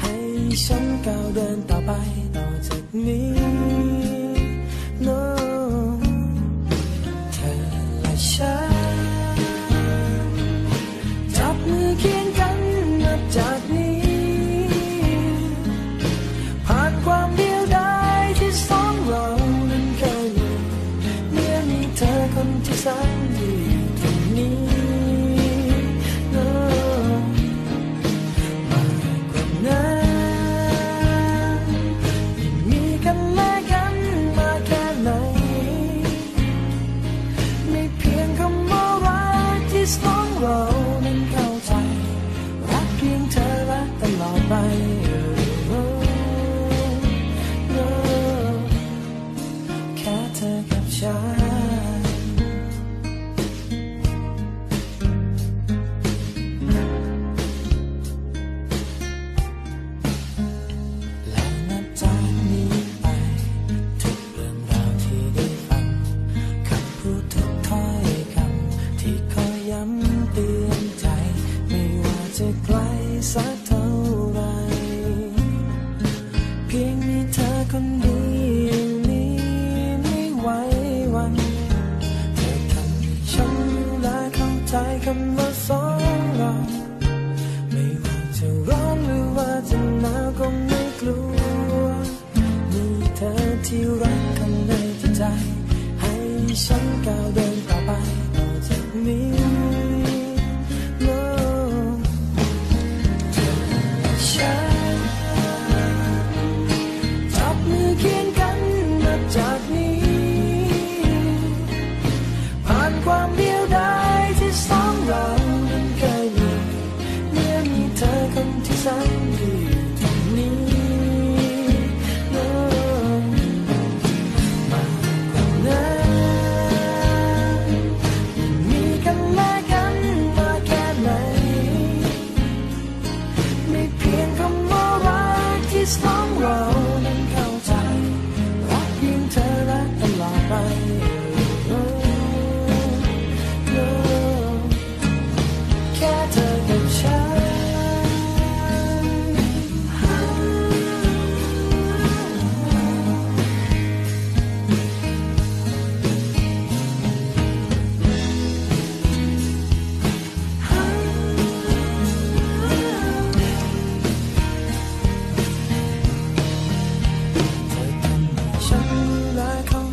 ให้ฉันก้าวเดินต่อไปต่อจากนี้ no เธอและฉันจับมือเคียง this long road. ใจคำว่าสองเราไม่ว่าจะร้อนหรือว่าจะหนาวก็ไม่กลัวมีเธอที่รักข้าในจิตใจ ให้ฉันก้าวเดินต่อไปต่อจากนี้จากนี้ผ่านความ